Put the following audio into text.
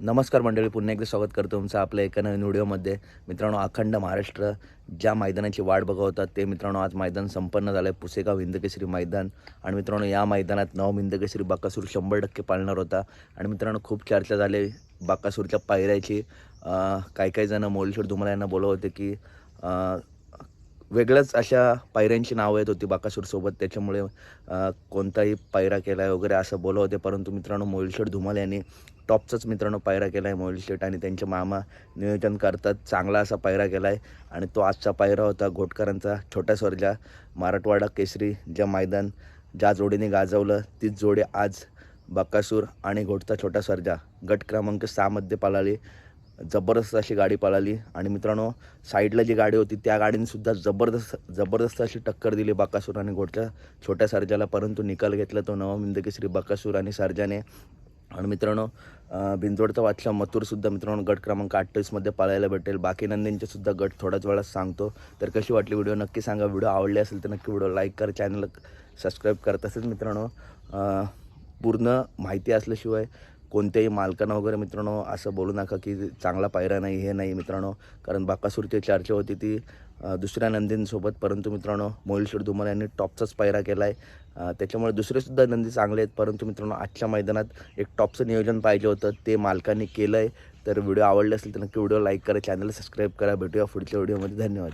नमस्कार मंडळी पुन्हा एकदा स्वागत करतो तुमचं आपल्या एका नवीन व्हिडिओमध्ये. मित्रांनो अखंड महाराष्ट्र ज्या मैदानाची वाट बघत होतात ते मित्रांनो आज मैदान संपन्न झालं आहे पुसेगाव हिंदकेसरी मैदान. आणि मित्रांनो या मैदानात नवम हिंदकेसरी बाकासूर शंभर टक्के पाळणार होता. आणि मित्रांनो खूप चर्चा झाली बाकासूरच्या पायऱ्याची. काही काही जणं मोलेश्वर धुमाला यांना बोलवत होते की वेगळ्याच अशा पायऱ्यांची नावं येत होती बाकासूरसोबत. त्याच्यामुळे कोणताही पायरा केला आहे वगैरे असं बोलत होते. परंतु मित्रांनो मोहिलशेठ धुमाल यांनी टॉपचाच मित्रांनो पायरा केला आहे मोहिलशेठ आणि त्यांचे मामा नियोजन करतात. चांगला असा पायरा केला आहे आणि तो आजचा पायरा होता घोटकरांचा छोट्या स्वर्जा मराठवाडा केसरी ज्या मैदान ज्या जोडीने गाजवलं तीच जोडी आज बकासूर आणि घोटचा छोटा सर्जा गट क्रमांक सहामध्ये पळाली. जबरदस्त अशी गाडी पळाली. आणि मित्रांनो साईडला जी गाडी होती त्या गाडीनेसुद्धा जबरदस्त जबरदस्त अशी टक्कर दिली बाकासूर आणि घोटच्या छोट्या सर्जाला. परंतु निकाल घेतला तो नवमिंद केसरी बाकासूर आणि सर्जाने. आणि मित्रांनो बिंजोडचा वाचला मथुरसुद्धा मित्रांनो गट क्रमांक अठ्ठावीसमध्ये पाळायला भेटेल. बाकी नंदींचेसुद्धा गट थोड्याच वेळात सांगतो. तर कशी वाटली व्हिडिओ नक्की सांगा. व्हिडिओ आवडली असेल तर नक्की व्हिडिओ लाईक कर चॅनल सबस्क्राईब कर. तसेच मित्रांनो पूर्ण माहिती असल्याशिवाय कोणत्याही मालकानं वगैरे मित्रांनो असं बोलू नका की चांगला पायरा नाही हे नाही मित्रांनो. कारण बाकासूरची चर्चा होती ती दुसऱ्या नंदींसोबत. परंतु मित्रांनो मोहिलशेठ धुमाल यांनी टॉपचाच पायरा केला आहे त्याच्यामुळे दुसरेसुद्धा नंदी चांगले आहेत. परंतु मित्रांनो आजच्या मैदानात एक टॉपचं नियोजन पाहिजे होतं. ते मालकांनी केलं आहे तर व्हिडिओ आवडले असेल तर नक्की व्हिडिओ लाईक करा चॅनल सबस्क्राईब करा. भेटूया पुढच्या व्हिडिओमध्ये. धन्यवाद.